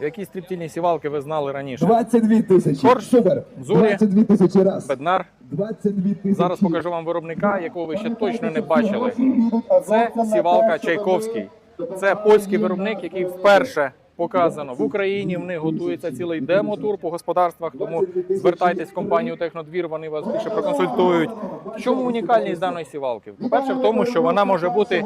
Які стріптільні сівалки ви знали раніше? 22 тисячі. Корж, Супер. Зурі. 22 тисячі раз. Беднар. 22 тисячі. Зараз покажу вам виробника, якого ви ще точно не бачили. Це сівалка Чайковський. Це польський виробник, який вперше показано в Україні. В них готується цілий демо-тур по господарствах. Тому звертайтесь в компанію Технодвір, вони вас більше проконсультують. В чому унікальність даної сівалки? По-перше, в тому, що вона може бути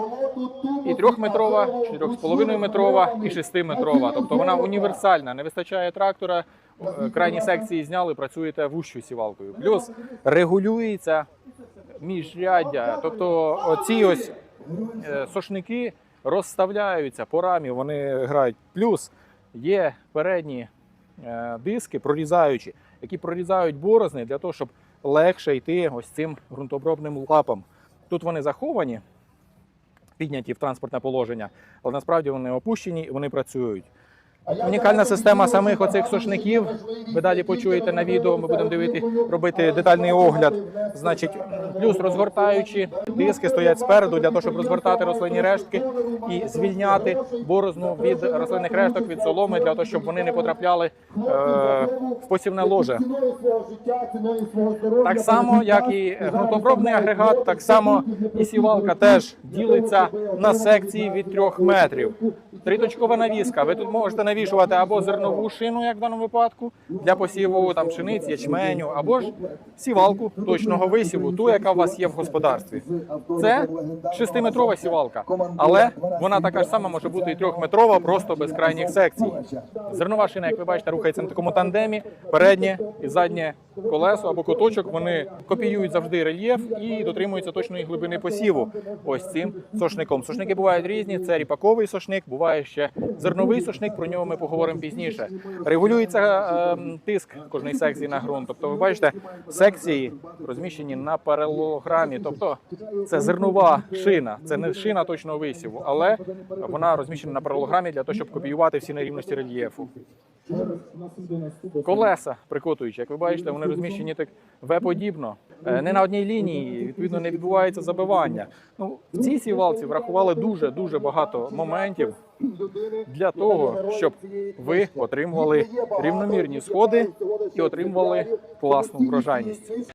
і трьохметрова, чотирьох з половиною метрова, і шестиметрова. Тобто вона універсальна. Не вистачає трактора. е, Крайні секції зняли, працюєте вущою сівалкою. Плюс регулюється міжряддя. Тобто оці ось е, сошники розставляються по рамі, вони грають. Плюс є передні е, диски, прорізаючі, які прорізають борозни для того, щоб легше йти ось цим ґрунтообробним лапам. Тут вони заховані, підняті в транспортне положення, але насправді вони опущені і вони працюють. Унікальна система самих оцих сошників. Ви далі почуєте на відео. Ми будемо дивити, робити детальний огляд. Значить, плюс розгортаючі диски стоять спереду для того, щоб розгортати рослинні рештки і звільняти борозну від рослинних решток від соломи, для того, щоб вони не потрапляли е, в посівне ложе. Так само, як і ґрунтообробний агрегат, так само і сівалка теж ділиться на секції від 3 метрів. Триточкова навіска. Ви тут можете навішувати або зернову шину, як в даному випадку, для посіву там пшениці, ячменю, або ж сівалку точного висіву, ту, яка у вас є в господарстві. Це 6-метрова сівалка, але вона така ж сама може бути і 3-метрова, просто без крайніх секцій. Зернова шина, як ви бачите, рухається на такому тандемі. Переднє і заднє колесо або куточок. Вони копіюють завжди рельєф і дотримуються точної глибини посіву. Ось цим сошником. Сошники бувають різні. Це ріпаковий сошник, буває ще зерновий сошник. Про нього ми поговоримо пізніше. Регулюється е, тиск кожної секції на ґрунт. Тобто, ви бачите, секції розміщені на паралограмі. Тобто, це зернова шина, це не шина точного висіву, але вона розміщена на паралограмі для того, щоб копіювати всі нерівності рельєфу. Колеса прикотуючі, як ви бачите, вони розміщені так В-подібно. Е, Не на одній лінії, відповідно, не відбувається забивання. Ну, в цій сівалці врахували дуже дуже багато моментів для того, щоб ви отримували рівномірні сходи і отримували класну врожайність.